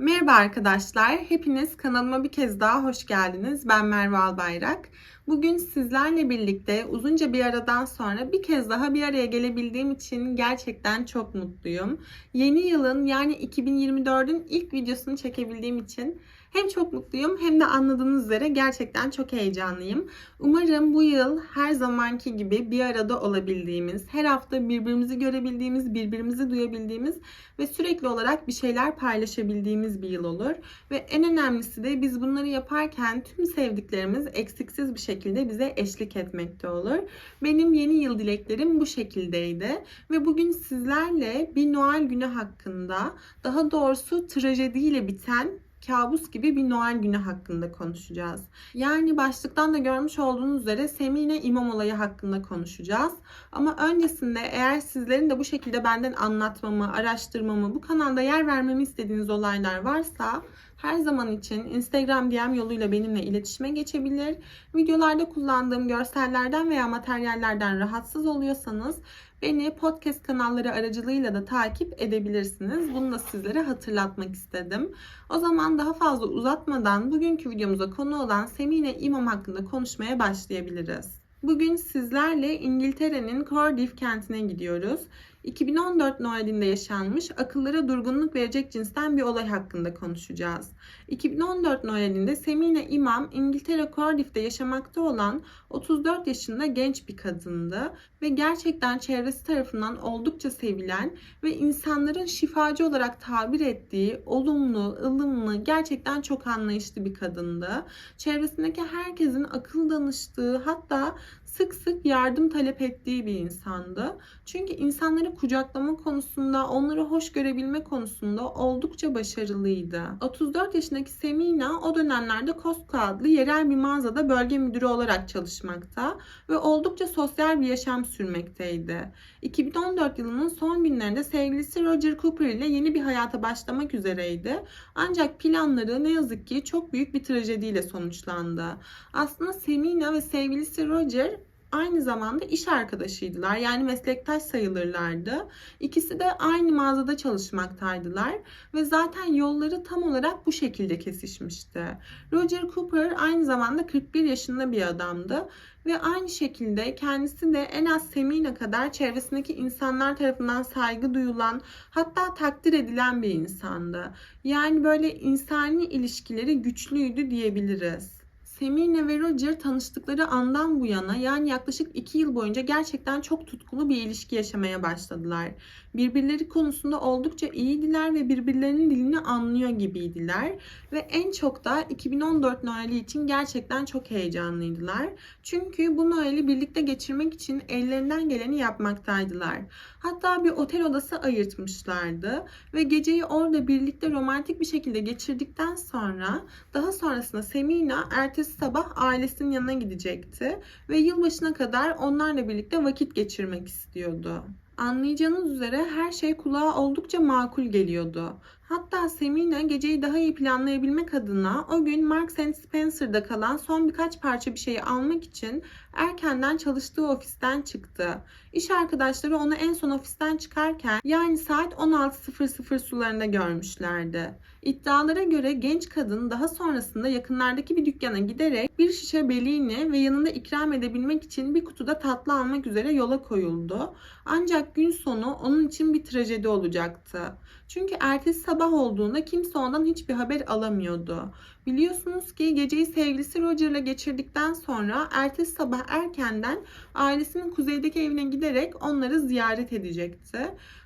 Merhaba arkadaşlar, hepiniz kanalıma bir kez daha hoş geldiniz. Ben Merve Albayrak. Bugün sizlerle birlikte uzunca bir aradan sonra bir kez daha bir araya gelebildiğim için gerçekten çok mutluyum. Yeni yılın yani 2024'ün ilk videosunu çekebildiğim için hem çok mutluyum hem de anladığınız üzere gerçekten çok heyecanlıyım. Umarım bu yıl her zamanki gibi bir arada olabildiğimiz, her hafta birbirimizi görebildiğimiz, birbirimizi duyabildiğimiz ve sürekli olarak bir şeyler paylaşabildiğimiz bir yıl olur. Ve en önemlisi de biz bunları yaparken tüm sevdiklerimiz eksiksiz bir şekilde bize eşlik etmekte olur. Benim yeni yıl dileklerim bu şekildeydi ve bugün sizlerle bir Noel günü hakkında, daha doğrusu trajediyle biten kabus gibi bir Noel günü hakkında konuşacağız. Yani başlıktan da görmüş olduğunuz üzere Semine İmam olayı hakkında konuşacağız. Ama öncesinde eğer sizlerin de bu şekilde benden anlatmamı, araştırmamı, bu kanalda yer vermemi istediğiniz olaylar varsa her zaman için Instagram DM yoluyla benimle iletişime geçebilir. Videolarda kullandığım görsellerden veya materyallerden rahatsız oluyorsanız beni podcast kanalları aracılığıyla da takip edebilirsiniz. Bunu da sizlere hatırlatmak istedim. O zaman daha fazla uzatmadan bugünkü videomuza konu olan Semine İmam hakkında konuşmaya başlayabiliriz. Bugün sizlerle İngiltere'nin Cardiff kentine gidiyoruz. 2014 Noel'inde yaşanmış akıllara durgunluk verecek cinsten bir olay hakkında konuşacağız. 2014 Noel'inde Semine İmam İngiltere Cardiff'te yaşamakta olan 34 yaşında genç bir kadındı ve gerçekten çevresi tarafından oldukça sevilen ve insanların şifacı olarak tabir ettiği olumlu, ılımlı, gerçekten çok anlayışlı bir kadındı. Çevresindeki herkesin akıl danıştığı hatta sık sık yardım talep ettiği bir insandı. Çünkü insanları kucaklama konusunda, onları hoş görebilme konusunda oldukça başarılıydı. 34 yaşındaki Semina o dönemlerde Costco adlı yerel bir mağazada bölge müdürü olarak çalışmakta ve oldukça sosyal bir yaşam sürmekteydi. 2014 yılının son günlerinde sevgilisi Roger Cooper ile yeni bir hayata başlamak üzereydi. Ancak planları ne yazık ki çok büyük bir trajediyle sonuçlandı. Aslında Semina ve sevgilisi Roger aynı zamanda iş arkadaşıydılar. Yani meslektaş sayılırlardı. İkisi de aynı mağazada çalışmaktaydılar ve zaten yolları tam olarak bu şekilde kesişmişti. Roger Cooper aynı zamanda 41 yaşında bir adamdı ve aynı şekilde kendisi de en az Semina kadar çevresindeki insanlar tarafından saygı duyulan hatta takdir edilen bir insandı. Yani böyle insani ilişkileri güçlüydü diyebiliriz. Semine ve Roger tanıştıkları andan bu yana yani yaklaşık 2 yıl boyunca gerçekten çok tutkulu bir ilişki yaşamaya başladılar. Birbirleri konusunda oldukça iyiydiler ve birbirlerinin dilini anlıyor gibiydiler. Ve en çok da 2014 Noel'i için gerçekten çok heyecanlıydılar. Çünkü bu Noel'i birlikte geçirmek için ellerinden geleni yapmaktaydılar. Hatta bir otel odası ayırtmışlardı ve geceyi orada birlikte romantik bir şekilde geçirdikten sonra daha sonrasında Semina ertesi sabah ailesinin yanına gidecekti ve yılbaşına kadar onlarla birlikte vakit geçirmek istiyordu. Anlayacağınız üzere her şey kulağa oldukça makul geliyordu. Hatta Semina geceyi daha iyi planlayabilmek adına o gün Marks Spencer'da kalan son birkaç parça bir şeyi almak için erkenden çalıştığı ofisten çıktı. İş arkadaşları onu en son ofisten çıkarken yani saat 16.00 sularında görmüşlerdi. İddialara göre genç kadın daha sonrasında yakınlardaki bir dükkana giderek bir şişe belini ve yanında ikram edebilmek için bir kutuda tatlı almak üzere yola koyuldu. Ancak gün sonu onun için bir trajedi olacaktı. Çünkü ertesi sabah olduğunda kimse ondan hiçbir haber alamıyordu. Biliyorsunuz ki geceyi sevgilisi Roger ile geçirdikten sonra ertesi sabah erkenden ailesinin kuzeydeki evine giderek onları ziyaret edecekti.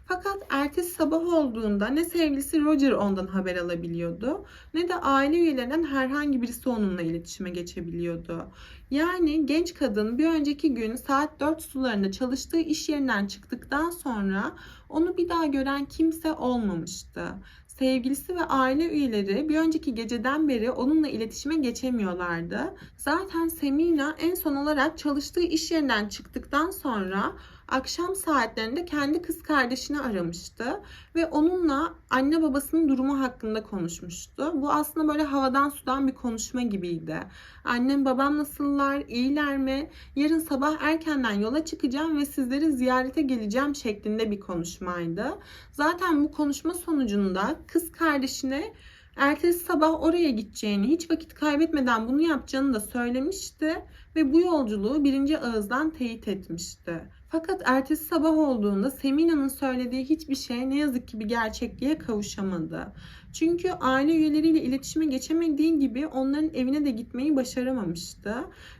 Fakat ertesi sabah olduğunda ne sevgilisi Roger ondan haber alabiliyordu ne de aile üyelerinden herhangi birisi onunla iletişime geçebiliyordu. Yani genç kadın bir önceki gün saat 4 sularında çalıştığı iş yerinden çıktıktan sonra onu bir daha gören kimse olmamıştı. Sevgilisi ve aile üyeleri bir önceki geceden beri onunla iletişime geçemiyorlardı. Zaten Semina en son olarak çalıştığı iş yerinden çıktıktan sonra akşam saatlerinde kendi kız kardeşini aramıştı ve onunla anne babasının durumu hakkında konuşmuştu. Bu aslında böyle havadan sudan bir konuşma gibiydi. Annem babam nasıllar, iyiler mi? Yarın sabah erkenden yola çıkacağım ve sizleri ziyarete geleceğim şeklinde bir konuşmaydı. Zaten bu konuşma sonucunda kız kardeşine Ertesi sabah oraya gideceğini, hiç vakit kaybetmeden bunu yapacağını da söylemişti ve bu yolculuğu birinci ağızdan teyit etmişti. Fakat ertesi sabah olduğunda Semina'nın söylediği hiçbir şey ne yazık ki bir gerçekliğe kavuşamadı. Çünkü aile üyeleriyle iletişime geçemediği gibi onların evine de gitmeyi başaramamıştı.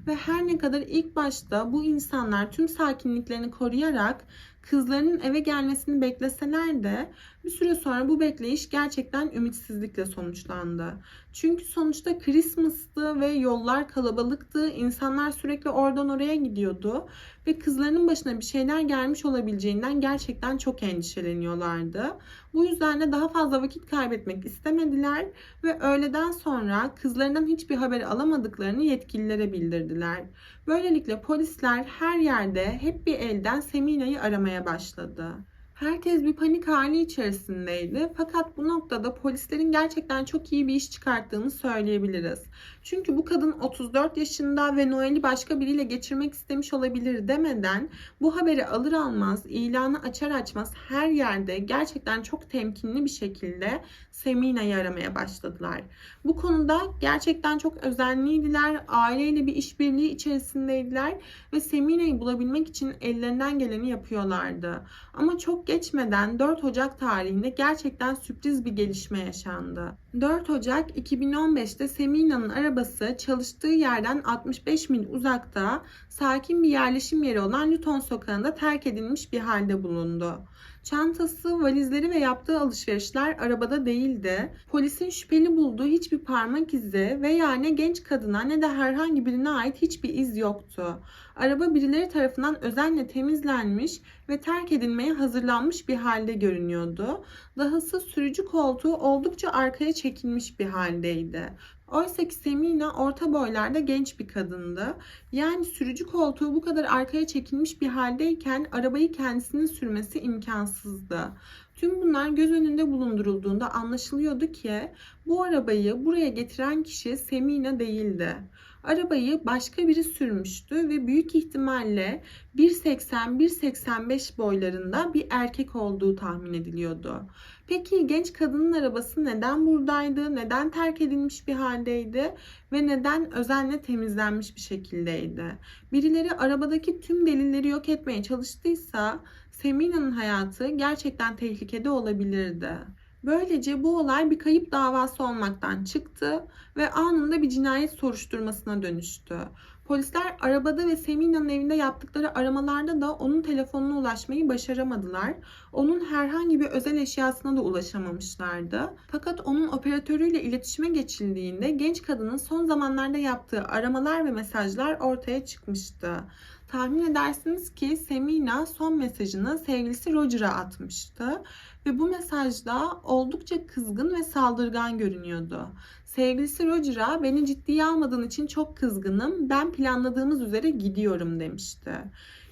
Ve her ne kadar ilk başta bu insanlar tüm sakinliklerini koruyarak kızlarının eve gelmesini bekleseler de bir süre sonra bu bekleyiş gerçekten ümitsizlikle sonuçlandı. Çünkü sonuçta Christmas'tı ve yollar kalabalıktı. İnsanlar sürekli oradan oraya gidiyordu ve kızlarının başına bir şeyler gelmiş olabileceğinden gerçekten çok endişeleniyorlardı. Bu yüzden de daha fazla vakit kaybetmek istemediler ve öğleden sonra kızlarından hiçbir haber alamadıklarını yetkililere bildirdiler. Böylelikle polisler her yerde hep bir elden Semina'yı aramaya başladı. Herkes bir panik hali içerisindeydi. Fakat bu noktada polislerin gerçekten çok iyi bir iş çıkarttığını söyleyebiliriz. Çünkü bu kadın 34 yaşında ve Noel'i başka biriyle geçirmek istemiş olabilir demeden bu haberi alır almaz, ilanı açar açmaz her yerde gerçekten çok temkinli bir şekilde Semina'yı aramaya başladılar. Bu konuda gerçekten çok özenliydiler. Aileyle bir işbirliği içerisindeydiler ve Semina'yı bulabilmek için ellerinden geleni yapıyorlardı. Ama çok geçmeden 4 Ocak tarihinde gerçekten sürpriz bir gelişme yaşandı. 4 Ocak 2015'te Semina'nın arabası çalıştığı yerden 65 mil uzakta sakin bir yerleşim yeri olan Newton sokağında terk edilmiş bir halde bulundu. Çantası, valizleri ve yaptığı alışverişler arabada değildi. Polisin şüpheli bulduğu hiçbir parmak izi veya ne genç kadına ne de herhangi birine ait hiçbir iz yoktu. Araba birileri tarafından özenle temizlenmiş ve terk edilmeye hazırlanmış bir halde görünüyordu. Dahası sürücü koltuğu oldukça arkaya çekilmiş bir haldeydi. Oysa ki Semina orta boylarda genç bir kadındı. Yani sürücü koltuğu bu kadar arkaya çekilmiş bir haldeyken arabayı kendisinin sürmesi imkansızdı. Tüm bunlar göz önünde bulundurulduğunda anlaşılıyordu ki bu arabayı buraya getiren kişi Semina değildi. Arabayı başka biri sürmüştü ve büyük ihtimalle 1.80-1.85 boylarında bir erkek olduğu tahmin ediliyordu. Peki genç kadının arabası neden buradaydı? Neden terk edilmiş bir haldeydi? Ve neden özenle temizlenmiş bir şekildeydi? Birileri arabadaki tüm delilleri yok etmeye çalıştıysa Semina'nın hayatı gerçekten tehlikede olabilirdi. Böylece bu olay bir kayıp davası olmaktan çıktı ve anında bir cinayet soruşturmasına dönüştü. Polisler arabada ve Semina'nın evinde yaptıkları aramalarda da onun telefonuna ulaşmayı başaramadılar. Onun herhangi bir özel eşyasına da ulaşamamışlardı. Fakat onun operatörüyle iletişime geçildiğinde genç kadının son zamanlarda yaptığı aramalar ve mesajlar ortaya çıkmıştı. Tahmin edersiniz ki Semina son mesajını sevgilisi Roger'a atmıştı ve bu mesajda oldukça kızgın ve saldırgan görünüyordu. Sevgilisi Roger'a beni ciddiye almadığın için çok kızgınım. Ben planladığımız üzere gidiyorum demişti.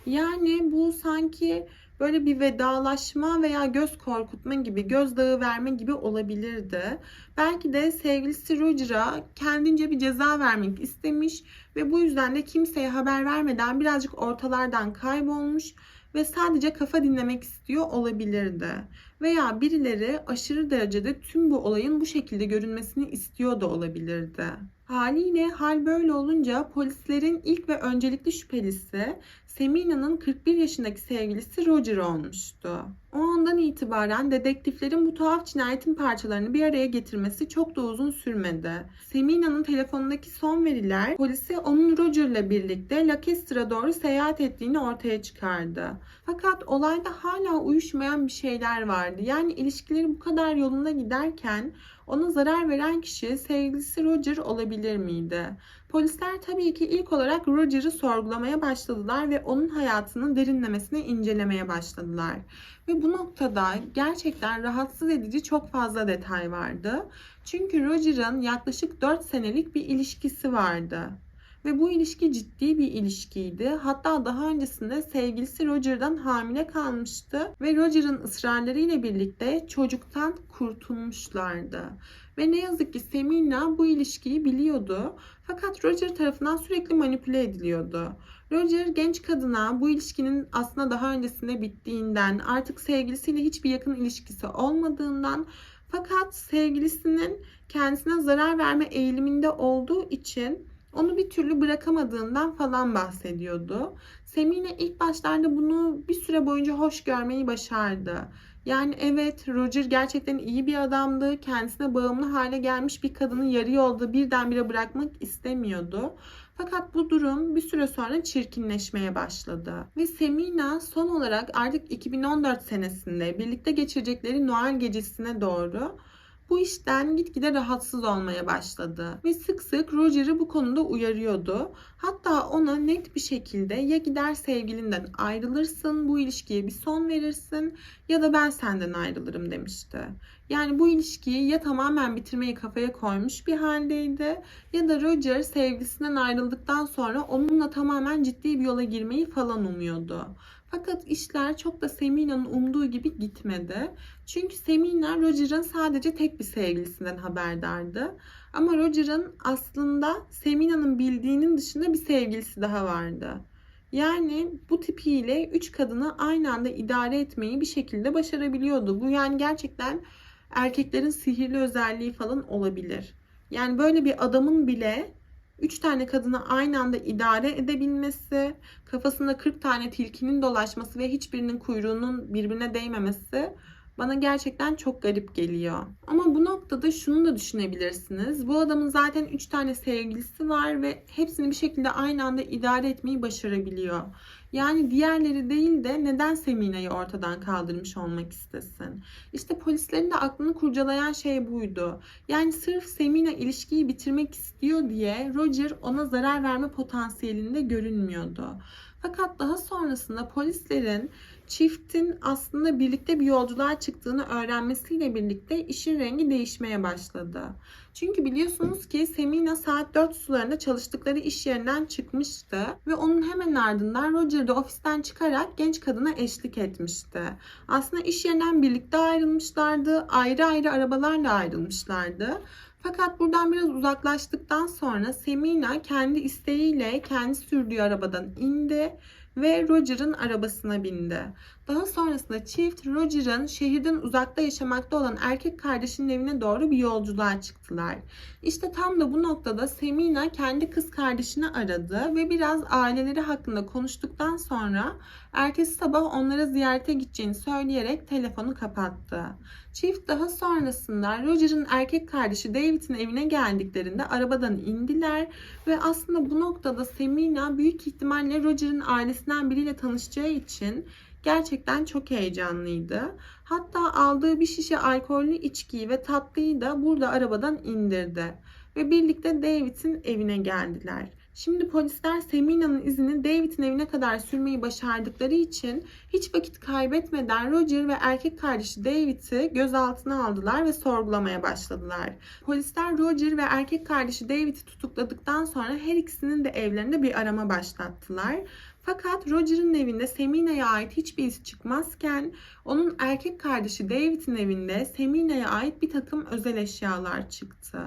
Yani bu sanki böyle bir vedalaşma veya göz korkutma gibi, gözdağı verme gibi olabilirdi. Belki de sevgilisi Roger'a kendince bir ceza vermek istemiş ve bu yüzden de kimseye haber vermeden birazcık ortalardan kaybolmuş ve sadece kafa dinlemek istiyor olabilirdi. Veya birileri aşırı derecede tüm bu olayın bu şekilde görünmesini istiyor da olabilirdi. Haliyle hal böyle olunca polislerin ilk ve öncelikli şüphelisi Semina'nın 41 yaşındaki sevgilisi Roger olmuştu. O andan itibaren dedektiflerin bu tuhaf cinayetin parçalarını bir araya getirmesi çok da uzun sürmedi. Semina'nın telefonundaki son veriler polisi onun Roger'la birlikte Lancaster'a doğru seyahat ettiğini ortaya çıkardı. Fakat olayda hala uyuşmayan bir şeyler vardı. Yani ilişkileri bu kadar yolunda giderken ona zarar veren kişi sevgilisi Roger olabilir miydi? Polisler tabii ki ilk olarak Roger'ı sorgulamaya başladılar ve onun hayatının derinlemesine incelemeye başladılar. Ve bu noktada gerçekten rahatsız edici çok fazla detay vardı. Çünkü Roger'ın yaklaşık 4 senelik bir ilişkisi vardı. Ve bu ilişki ciddi bir ilişkiydi. Hatta daha öncesinde sevgilisi Roger'dan hamile kalmıştı ve Roger'ın ısrarlarıyla birlikte çocuktan kurtulmuşlardı. Ve ne yazık ki Semina bu ilişkiyi biliyordu. Fakat Roger tarafından sürekli manipüle ediliyordu. Roger genç kadına bu ilişkinin aslında daha öncesinde bittiğinden, artık sevgilisiyle hiçbir yakın ilişkisi olmadığından Fakat sevgilisinin kendisine zarar verme eğiliminde olduğu için onu bir türlü bırakamadığından falan bahsediyordu. Semine ilk başlarda bunu bir süre boyunca hoş görmeyi başardı. Yani evet Roger gerçekten iyi bir adamdı. Kendisine bağımlı hale gelmiş bir kadını yarı yolda birdenbire bırakmak istemiyordu. Fakat bu durum bir süre sonra çirkinleşmeye başladı. Ve Semina son olarak artık 2014 senesinde birlikte geçirecekleri Noel gecesine doğru bu işten gitgide rahatsız olmaya başladı ve sık sık Roger'ı bu konuda uyarıyordu. Hatta ona net bir şekilde ya gider sevgilinden ayrılırsın, bu ilişkiye bir son verirsin ya da ben senden ayrılırım demişti. Yani bu ilişkiyi ya tamamen bitirmeyi kafaya koymuş bir haldeydi ya da Roger sevgilisinden ayrıldıktan sonra onunla tamamen ciddi bir yola girmeyi falan umuyordu. Fakat işler çok da Semina'nın umduğu gibi gitmedi. Çünkü Semina Roger'ın sadece tek bir sevgilisinden haberdardı. Ama Roger'ın aslında Semina'nın bildiğinin dışında bir sevgilisi daha vardı. Yani bu tipiyle üç kadını aynı anda idare etmeyi bir şekilde başarabiliyordu. Bu yani gerçekten erkeklerin sihirli özelliği falan olabilir. Yani böyle bir adamın bile 3 tane kadını aynı anda idare edebilmesi, kafasında 40 tane tilkinin dolaşması ve hiçbirinin kuyruğunun birbirine değmemesi bana gerçekten çok garip geliyor. Ama bu noktada şunu da düşünebilirsiniz. Bu adamın zaten 3 tane sevgilisi var ve hepsini bir şekilde aynı anda idare etmeyi başarabiliyor. Yani diğerleri değil de neden Semina'yı ortadan kaldırmış olmak istesin? İşte polislerin de aklını kurcalayan şey buydu. Yani sırf Semina ilişkiyi bitirmek istiyor diye Roger ona zarar verme potansiyelinde görünmüyordu. Fakat daha sonrasında polislerin çiftin aslında birlikte bir yolculuğa çıktığını öğrenmesiyle birlikte işin rengi değişmeye başladı. Çünkü biliyorsunuz ki Semina saat 4 sularında çalıştıkları iş yerinden çıkmıştı ve onun hemen ardından Roger de ofisten çıkarak genç kadına eşlik etmişti. Aslında iş yerinden birlikte ayrılmışlardı, ayrı ayrı arabalarla ayrılmışlardı. Fakat buradan biraz uzaklaştıktan sonra Semina kendi isteğiyle kendi sürdüğü arabadan indi ve Roger'ın arabasına bindi. Daha sonrasında çift Roger'ın şehirden uzakta yaşamakta olan erkek kardeşinin evine doğru bir yolculuğa çıktılar. İşte tam da bu noktada Semina kendi kız kardeşini aradı ve biraz aileleri hakkında konuştuktan sonra ertesi sabah onlara ziyarete gideceğini söyleyerek telefonu kapattı. Çift daha sonrasında Roger'ın erkek kardeşi David'in evine geldiklerinde arabadan indiler ve aslında bu noktada Semina büyük ihtimalle Roger'ın ailesinden biriyle tanışacağı için gerçekten çok heyecanlıydı. Hatta aldığı bir şişe alkollü içkiyi ve tatlıyı da burada arabadan indirdi ve birlikte David'in evine geldiler. Şimdi polisler Semina'nın izini David'in evine kadar sürmeyi başardıkları için hiç vakit kaybetmeden Roger ve erkek kardeşi David'i gözaltına aldılar ve sorgulamaya başladılar. Polisler Roger ve erkek kardeşi David'i tutukladıktan sonra her ikisinin de evlerinde bir arama başlattılar. Fakat Roger'ın evinde Semina'ya ait hiçbir iz çıkmazken onun erkek kardeşi David'in evinde Semina'ya ait bir takım özel eşyalar çıktı.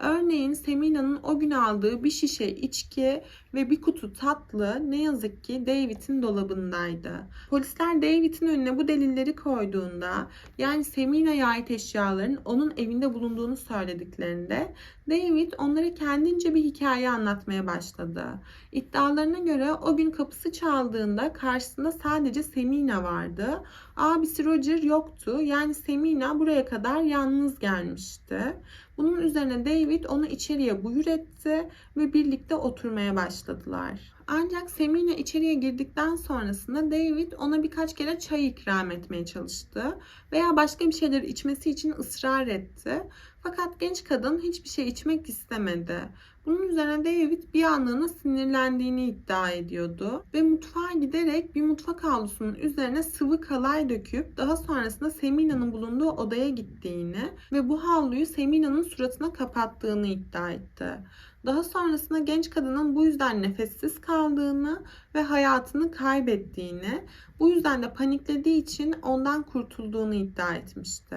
Örneğin Semina'nın o gün aldığı bir şişe içki ve bir kutu tatlı ne yazık ki David'in dolabındaydı. Polisler David'in önüne bu delilleri koyduğunda yani Semina'ya ait eşyaların onun evinde bulunduğunu söylediklerinde David onlara kendince bir hikaye anlatmaya başladı. İddialarına göre o gün kapısı çaldığında karşısında sadece Semina vardı. Abisi Roger yoktu. Yani Semina buraya kadar yalnız gelmişti. Bunun üzerine David onu içeriye buyur etti ve birlikte oturmaya başladılar. Ancak Semina içeriye girdikten sonrasında David ona birkaç kere çay ikram etmeye çalıştı veya başka bir şeyler içmesi için ısrar etti. Fakat genç kadın hiçbir şey içmek istemedi. Bunun üzerine David bir anlığına sinirlendiğini iddia ediyordu ve mutfağa giderek bir mutfak havlusunun üzerine sıvı kalay döküp daha sonrasında Semina'nın bulunduğu odaya gittiğini ve bu havluyu Semina'nın suratına kapattığını iddia etti. Daha sonrasında genç kadının bu yüzden nefessiz kaldığını ve hayatını kaybettiğini, bu yüzden de paniklediği için ondan kurtulduğunu iddia etmişti.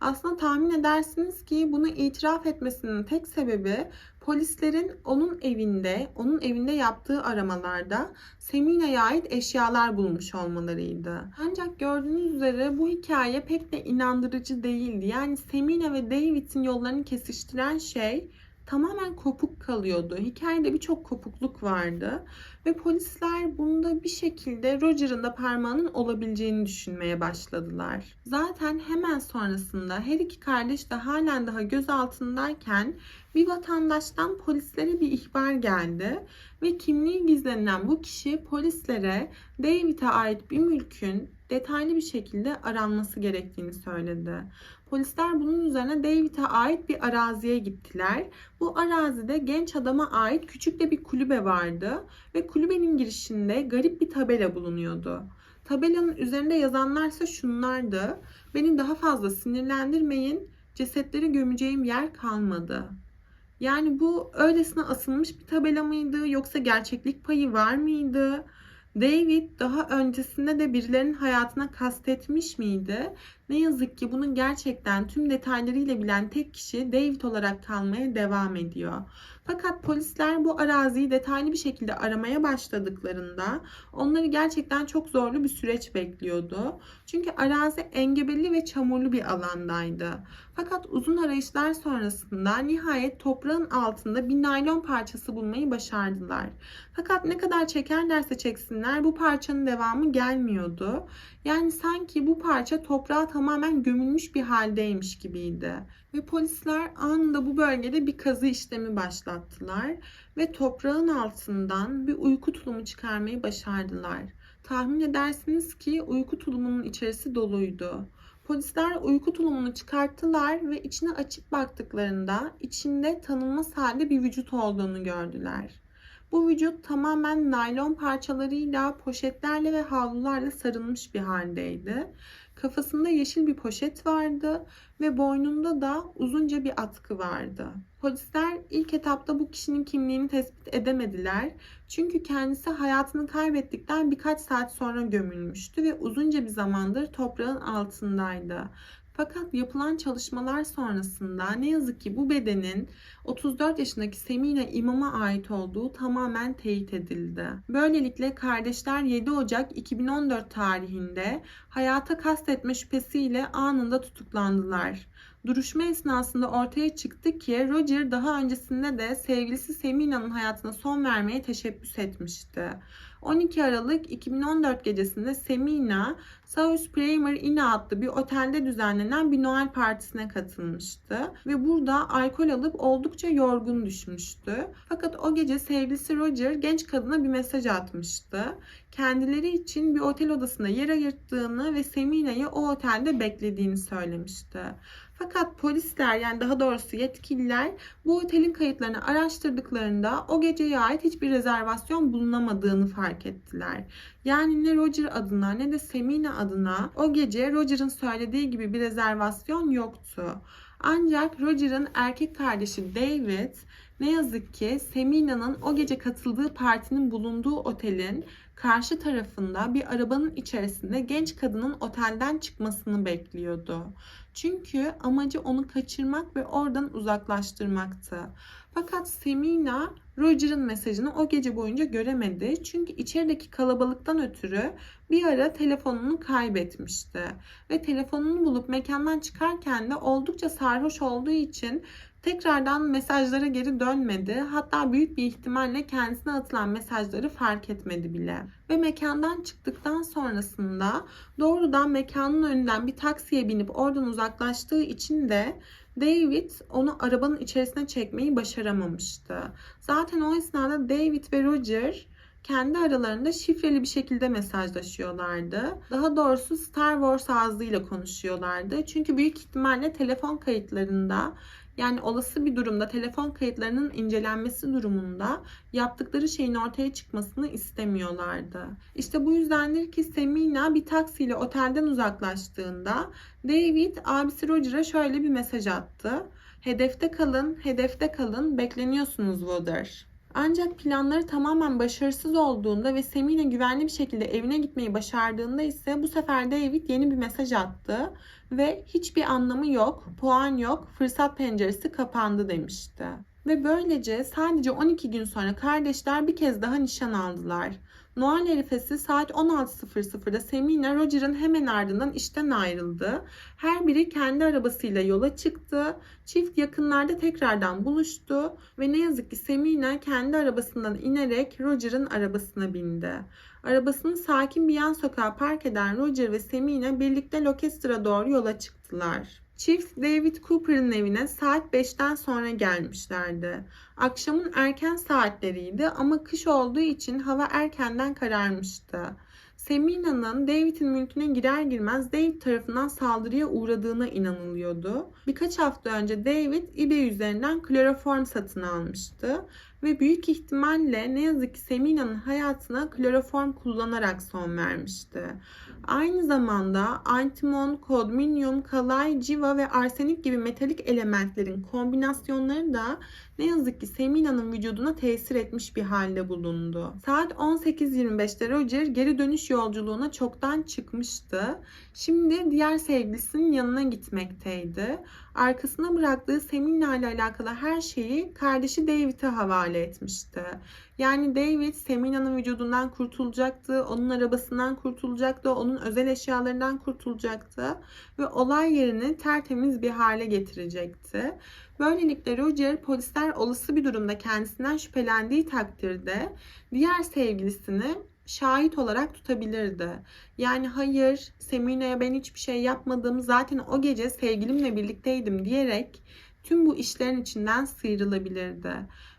Aslında tahmin edersiniz ki bunu itiraf etmesinin tek sebebi Polislerin onun evinde, onun evinde yaptığı aramalarda Semina'ya ait eşyalar bulmuş olmalarıydı. Ancak gördüğünüz üzere bu hikaye pek de inandırıcı değildi. Yani Semina ve David'in yollarını kesiştiren şey tamamen kopuk kalıyordu. Hikayede birçok kopukluk vardı ve polisler bunda bir şekilde Roger'ın da parmağının olabileceğini düşünmeye başladılar. Zaten hemen sonrasında her iki kardeş de halen daha gözaltındayken bir vatandaştan polislere bir ihbar geldi ve kimliği gizlenen bu kişi polislere David'e ait bir mülkün detaylı bir şekilde aranması gerektiğini söyledi. Polisler bunun üzerine David'e ait bir araziye gittiler. Bu arazide genç adama ait küçük de bir kulübe vardı ve kulübenin girişinde garip bir tabela bulunuyordu. Tabelanın üzerinde yazanlarsa şunlardı. Beni daha fazla sinirlendirmeyin. Cesetleri gömeceğim yer kalmadı. Yani bu öylesine asılmış bir tabela mıydı yoksa gerçeklik payı var mıydı? David daha öncesinde de birilerinin hayatına kastetmiş miydi? Ne yazık ki bunu gerçekten tüm detaylarıyla bilen tek kişi David olarak kalmaya devam ediyor. Fakat polisler bu araziyi detaylı bir şekilde aramaya başladıklarında onları gerçekten çok zorlu bir süreç bekliyordu. Çünkü arazi engebeli ve çamurlu bir alandaydı. Fakat uzun arayışlar sonrasında nihayet toprağın altında bir naylon parçası bulmayı başardılar. Fakat ne kadar çekerlerse çeksinler bu parçanın devamı gelmiyordu. Yani sanki bu parça toprağa tamamen gömülmüş bir haldeymiş gibiydi. Ve polisler anında bu bölgede bir kazı işlemi başlattılar ve toprağın altından bir uyku tulumu çıkarmayı başardılar. Tahmin edersiniz ki uyku tulumunun içerisi doluydu. Polisler uyku tulumunu çıkarttılar ve içine açıp baktıklarında içinde tanınmaz halde bir vücut olduğunu gördüler. Bu vücut tamamen naylon parçalarıyla, poşetlerle ve havlularla sarılmış bir haldeydi. Kafasında yeşil bir poşet vardı ve boynunda da uzunca bir atkı vardı. Polisler ilk etapta bu kişinin kimliğini tespit edemediler. Çünkü kendisi hayatını kaybettikten birkaç saat sonra gömülmüştü ve uzunca bir zamandır toprağın altındaydı. Fakat yapılan çalışmalar sonrasında ne yazık ki bu bedenin 34 yaşındaki Semina İmam'a ait olduğu tamamen teyit edildi. Böylelikle kardeşler 7 Ocak 2014 tarihinde hayata kastetme şüphesiyle anında tutuklandılar. Duruşma esnasında ortaya çıktı ki Roger daha öncesinde de sevgilisi Semina'nın hayatına son vermeye teşebbüs etmişti. 12 Aralık 2014 gecesinde Semina, South Premier Inn adlı bir otelde düzenlenen bir Noel partisine katılmıştı ve burada alkol alıp oldukça yorgun düşmüştü. Fakat o gece sevgilisi Roger genç kadına bir mesaj atmıştı. Kendileri için bir otel odasında yer ayırttığını ve Semina'yı o otelde beklediğini söylemişti. Fakat polisler yani daha doğrusu yetkililer bu otelin kayıtlarını araştırdıklarında o geceye ait hiçbir rezervasyon bulunamadığını fark ettiler. Yani ne Roger adına ne de Semina adına o gece Roger'ın söylediği gibi bir rezervasyon yoktu. Ancak Roger'ın erkek kardeşi David ne yazık ki Semina'nın o gece katıldığı partinin bulunduğu otelin karşı tarafında bir arabanın içerisinde genç kadının otelden çıkmasını bekliyordu. Çünkü amacı onu kaçırmak ve oradan uzaklaştırmaktı. Fakat Semina Roger'ın mesajını o gece boyunca göremedi. Çünkü içerideki kalabalıktan ötürü bir ara telefonunu kaybetmişti. Ve telefonunu bulup mekandan çıkarken de oldukça sarhoş olduğu için tekrardan mesajlara geri dönmedi. Hatta büyük bir ihtimalle kendisine atılan mesajları fark etmedi bile. Ve mekandan çıktıktan sonrasında doğrudan mekanın önünden bir taksiye binip oradan uzaklaştığı için de David onu arabanın içerisine çekmeyi başaramamıştı. Zaten o esnada David ve Roger kendi aralarında şifreli bir şekilde mesajlaşıyorlardı. Daha doğrusu Star Wars ağzıyla konuşuyorlardı. Çünkü büyük ihtimalle telefon kayıtlarında yani olası bir durumda telefon kayıtlarının incelenmesi durumunda yaptıkları şeyin ortaya çıkmasını istemiyorlardı. İşte bu yüzdendir ki Semina bir taksiyle otelden uzaklaştığında David abisi Roger'a şöyle bir mesaj attı. Hedefte kalın, hedefte kalın, bekleniyorsunuz Water. Ancak planları tamamen başarısız olduğunda ve Semina güvenli bir şekilde evine gitmeyi başardığında ise bu sefer David yeni bir mesaj attı ve hiçbir anlamı yok, puan yok, fırsat penceresi kapandı demişti. Ve böylece sadece 12 gün sonra kardeşler bir kez daha nişan aldılar. Noel arifesi saat 16.00'da Semina Roger'ın hemen ardından işten ayrıldı. Her biri kendi arabasıyla yola çıktı. Çift yakınlarda tekrardan buluştu ve ne yazık ki Semina kendi arabasından inerek Roger'ın arabasına bindi. Arabasını sakin bir yan sokağa park eden Roger ve Semina birlikte Lokester'a doğru yola çıktılar. Çift David Cooper'ın evine saat 5'ten sonra gelmişlerdi. Akşamın erken saatleriydi ama kış olduğu için hava erkenden kararmıştı. Semina'nın David'in mülküne girer girmez David tarafından saldırıya uğradığına inanılıyordu. Birkaç hafta önce David eBay üzerinden kloroform satın almıştı ve büyük ihtimalle ne yazık ki Semina'nın hayatına kloroform kullanarak son vermişti. Aynı zamanda antimon, kodminyum, kalay, civa ve arsenik gibi metalik elementlerin kombinasyonları da ne yazık ki Semina'nın vücuduna tesir etmiş bir halde bulundu. Saat 18.25'te Roger geri dönüş yolculuğuna çoktan çıkmıştı. Şimdi diğer sevgilisinin yanına gitmekteydi. Arkasına bıraktığı Semina ile alakalı her şeyi kardeşi David'e havale etmişti. Yani David Semina'nın vücudundan kurtulacaktı, onun arabasından kurtulacaktı, onun özel eşyalarından kurtulacaktı ve olay yerini tertemiz bir hale getirecekti. Böylelikle Roger polisler olası bir durumda kendisinden şüphelendiği takdirde diğer sevgilisini şahit olarak tutabilirdi. Yani hayır Semina'ya ben hiçbir şey yapmadım zaten o gece sevgilimle birlikteydim diyerek tüm bu işlerin içinden sıyrılabilirdi.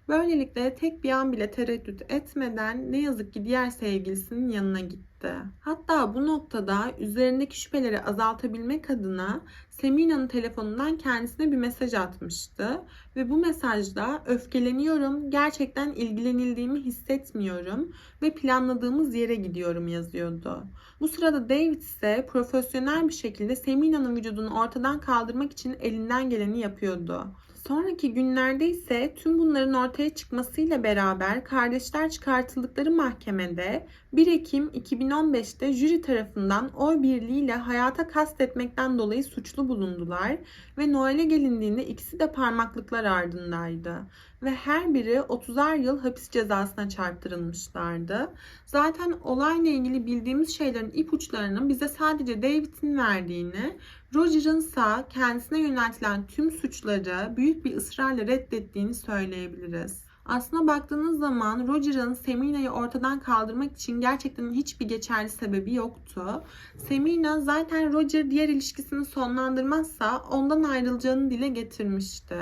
Böylelikle tek bir an bile tereddüt etmeden ne yazık ki diğer sevgilisinin yanına gitti. Hatta bu noktada üzerindeki şüpheleri azaltabilmek adına Semina'nın telefonundan kendisine bir mesaj atmıştı ve bu mesajda öfkeleniyorum, gerçekten ilgilenildiğimi hissetmiyorum ve planladığımız yere gidiyorum yazıyordu. Bu sırada David ise profesyonel bir şekilde Semina'nın vücudunu ortadan kaldırmak için elinden geleni yapıyordu. Sonraki günlerde ise tüm bunların ortaya çıkmasıyla beraber kardeşler çıkartıldıkları mahkemede 1 Ekim 2015'te jüri tarafından oy birliğiyle hayata kastetmekten dolayı suçlu bulundular ve Noel'e gelindiğinde ikisi de parmaklıklar ardındaydı ve her biri 30'ar yıl hapis cezasına çarptırılmışlardı. Zaten olayla ilgili bildiğimiz şeylerin ipuçlarını bize sadece David'in verdiğini, Roger'ın ise kendisine yöneltilen tüm suçları büyük bir ısrarla reddettiğini söyleyebiliriz. Aslına baktığınız zaman Roger'ın Semina'yı ortadan kaldırmak için gerçekten hiçbir geçerli sebebi yoktu. Semina zaten Roger diğer ilişkisini sonlandırmazsa ondan ayrılacağını dile getirmişti.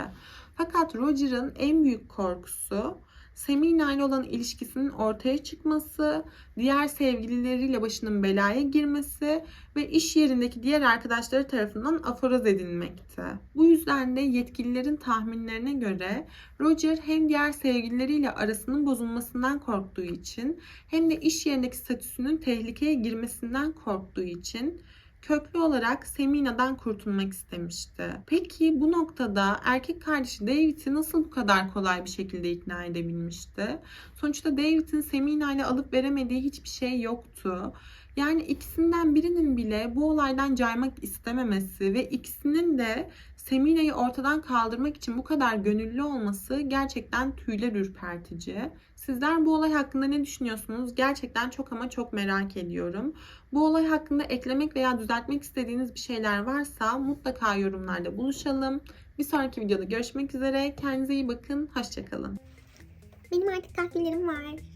Fakat Roger'ın en büyük korkusu Semina ile olan ilişkisinin ortaya çıkması, diğer sevgilileriyle başının belaya girmesi ve iş yerindeki diğer arkadaşları tarafından aforoz edilmekti. Bu yüzden de yetkililerin tahminlerine göre Roger hem diğer sevgilileriyle arasının bozulmasından korktuğu için hem de iş yerindeki statüsünün tehlikeye girmesinden korktuğu için köklü olarak Semina'dan kurtulmak istemişti. Peki bu noktada erkek kardeşi David'i nasıl bu kadar kolay bir şekilde ikna edebilmişti? Sonuçta David'in Semina ile alıp veremediği hiçbir şey yoktu. Yani ikisinden birinin bile bu olaydan caymak istememesi ve ikisinin de Semina'yı ortadan kaldırmak için bu kadar gönüllü olması gerçekten tüyler ürpertici. Sizler bu olay hakkında ne düşünüyorsunuz? Gerçekten çok ama çok merak ediyorum. Bu olay hakkında eklemek veya düzeltmek istediğiniz bir şeyler varsa mutlaka yorumlarda buluşalım. Bir sonraki videoda görüşmek üzere. Kendinize iyi bakın. Hoşçakalın. Benim artık kahvelerim var.